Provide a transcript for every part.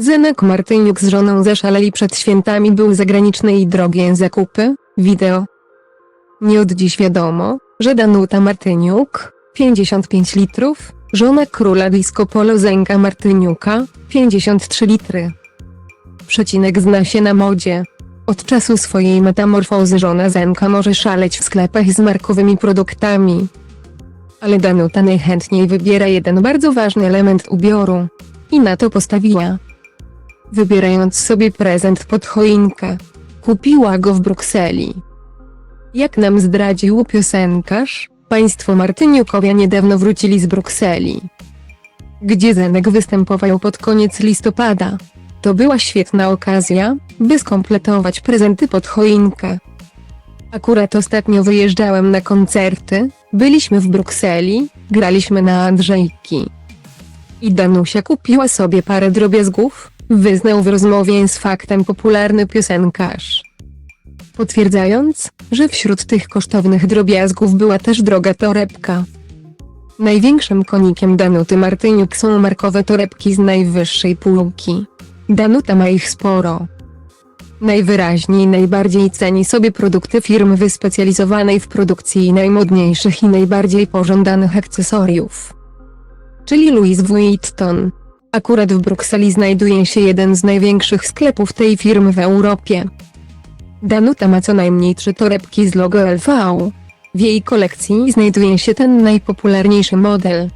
Zenek Martyniuk z żoną zaszaleli przed świętami były zagraniczne i drogie zakupy, wideo. Nie od dziś wiadomo, że Danuta Martyniuk, 55 litrów, żona króla disco polo Zenka Martyniuka, 53 litry. Przecinek zna się na modzie. Od czasu swojej metamorfozy żona Zenka może szaleć w sklepach z markowymi produktami. Ale Danuta najchętniej wybiera jeden bardzo ważny element ubioru. I na to postawiła. Wybierając sobie prezent pod choinkę. Kupiła go w Brukseli. Jak nam zdradził piosenkarz, państwo Martyniukowie niedawno wrócili z Brukseli. Gdzie Zenek występował pod koniec listopada. To była świetna okazja, by skompletować prezenty pod choinkę. Akurat ostatnio wyjeżdżałem na koncerty, byliśmy w Brukseli, graliśmy na Andrzejki. I Danusia kupiła sobie parę drobiazgów, wyznał w rozmowie z faktem popularny piosenkarz. Potwierdzając, że wśród tych kosztownych drobiazgów była też droga torebka. Największym konikiem Danuty Martyniuk są markowe torebki z najwyższej półki. Danuta ma ich sporo. Najwyraźniej najbardziej ceni sobie produkty firmy wyspecjalizowanej w produkcji najmodniejszych i najbardziej pożądanych akcesoriów. Czyli Louis Vuitton. Akurat w Brukseli znajduje się jeden z największych sklepów tej firmy w Europie. Danuta ma co najmniej trzy torebki z logo LV. W jej kolekcji znajduje się ten najpopularniejszy model.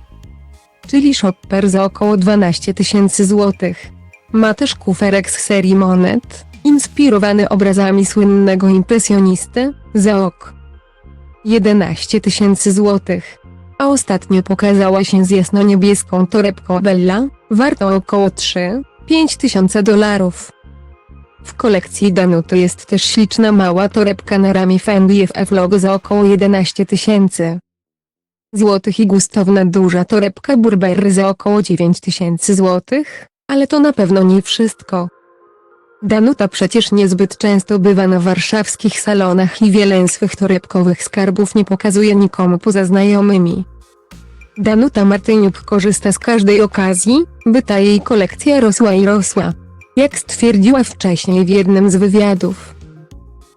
Czyli shopper za około 12 tysięcy złotych. Ma też kuferek z serii monet, inspirowany obrazami słynnego impresjonisty, za ok. 11 tysięcy złotych. A ostatnio pokazała się z jasno-niebieską torebką Bella, wartą około 3-5 tysiące dolarów. W kolekcji Danuty jest też śliczna mała torebka na ramię Fendi FF logo za około 11 tysięcy złotych i gustowna duża torebka Burberry za około 9 tysięcy złotych, ale to na pewno nie wszystko. Danuta przecież niezbyt często bywa na warszawskich salonach i wiele swych torebkowych skarbów nie pokazuje nikomu poza znajomymi. Danuta Martyniuk korzysta z każdej okazji, by ta jej kolekcja rosła i rosła. Jak stwierdziła wcześniej w jednym z wywiadów.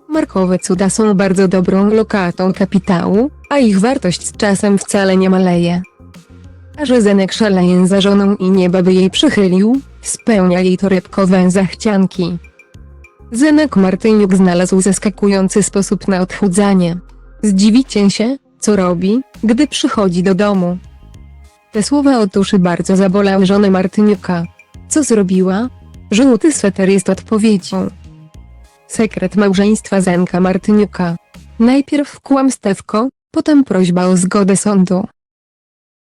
Markowe cuda są bardzo dobrą lokatą kapitału, a ich wartość z czasem wcale nie maleje. A że Zenek szaleje za żoną i nieba by jej przychylił, spełnia jej torebkowe zachcianki. Zenek Martyniuk znalazł zaskakujący sposób na odchudzanie. Zdziwicie się, co robi, gdy przychodzi do domu. Te słowa o tuszy bardzo zabolały żonę Martyniuka. Co zrobiła? Żółty sweter jest odpowiedzią. Sekret małżeństwa Zenka Martyniuka. Najpierw kłamstewko, potem prośba o zgodę sądu.